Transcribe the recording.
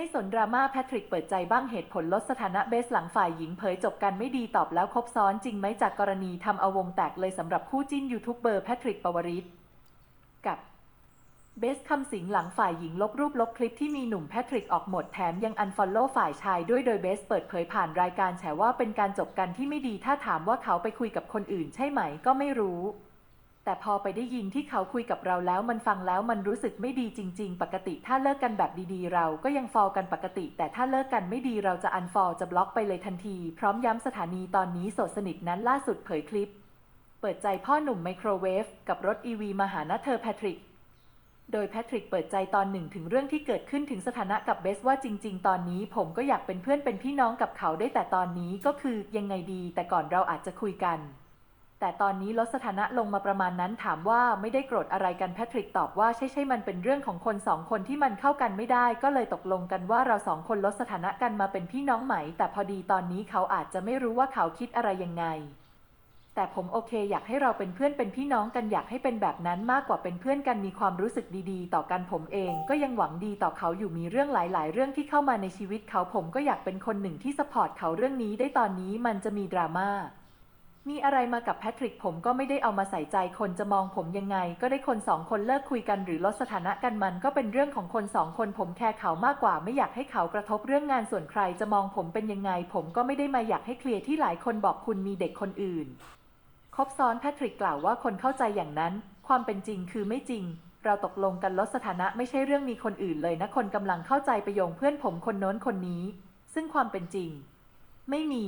ไม่สนดราม่าแพทริกเปิดใจบ้างเหตุผลลดสถานะเบสหลังฝ่ายหญิงเผยจบกันไม่ดีตอบแล้วครบซ้อนจริงไหมจากกรณีทำเอาวงแตกเลยสำหรับคู่จิ้นยูทูบเบอร์แพทริกปวริศกับเบสคำสิงหลังฝ่ายหญิงลบรูปลบคลิปที่มีหนุ่มแพทริกออกหมดแถมยังอันฟอลโล่ฝ่ายชายด้วยโดยเบสเปิดเผยผ่านรายการแฉว่าเป็นการจบกันที่ไม่ดีถ้าถามว่าเขาไปคุยกับคนอื่นใช่ไหมก็ไม่รู้ แต่พอไปได้ยินที่เขาคุยกับเราแล้วมันฟังแล้วมันรู้สึกไม่ดีจริง ๆ ปกติถ้าเลิกกันแบบดีๆ เราก็ยังฟอลกันปกติ แต่ถ้าเลิกกันไม่ดีเราจะอันฟอลจะบล็อกไปเลยทันที พร้อมย้ำสถานีตอนนี้โสดสนิทนั้นล่าสุดเผยคลิป เปิดใจพ่อหนุ่มไมโครเวฟกับรถอีวีมาหาณเธอแพทริกโดยแพทริกเปิดใจตอนหนึ่งถึงเรื่องที่เกิดขึ้นถึงสถานะกับเบสว่าจริง ๆ ตอนนี้ผมก็อยากเป็นเพื่อนเป็นพี่น้องกับเขาได้แต่ตอนนี้ก็คือยังไงดี แต่ก่อนเราอาจจะคุยกัน แต่ตอนนี้ลดสถานะลงมาประมาณนั้นถามว่าไม่ได้โกรธอะไรกันแพทริกตอบว่าใช่ใช่มันเป็นเรื่องของคนสองคนที่มันเข้ากันไม่ได้ ก็เลยตกลงกันว่าเราสองคนลดสถานะกันมาเป็นพี่น้องไหม แต่พอดีตอนนี้เขาอาจจะไม่รู้ว่าเขาคิดอะไรยังไง แต่ผมโอเค อยากให้เราเป็นเพื่อนเป็นพี่น้องกันอยากให้เป็นแบบนั้นมากกว่าเป็นเพื่อนกันมีความรู้สึกดีๆ ต่อกันผมเอง ก็ยังหวังดีต่อเขาอยู่มีเรื่องหลาย ๆ เรื่องที่เข้ามาในชีวิตเขาผมก็อยากเป็นคนหนึ่งที่สปอร์ตเขาเรื่องนี้ได้ตอนนี้มันจะมีดราม่า มีอะไรมากับแพทริกผมก็ไม่ได้เอามาใส่ใจคนจะมองผมยังไง ก็ได้คนสองคนเลิกคุยกันหรือลดสถานะกันมันก็เป็นเรื่องของคนสองคนผมแคร์เขามากกว่าไม่อยากให้เขากระทบเรื่องงานส่วนใครจะมองผมเป็นยังไง ผมก็ไม่ได้มาอยากให้เคลียร์ที่หลายคนบอกคุณมีเด็กคนอื่นครบซ้อนแพทริกกล่าวว่าคนเข้าใจอย่างนั้น ความเป็นจริงคือไม่จริง เราตกลงกันลดสถานะไม่ใช่เรื่องมีคนอื่นเลยนะคนกำลังเข้าใจไปโยงเพื่อนผมคนโน้นคนนี้ ซึ่งความเป็นจริง ไม่มี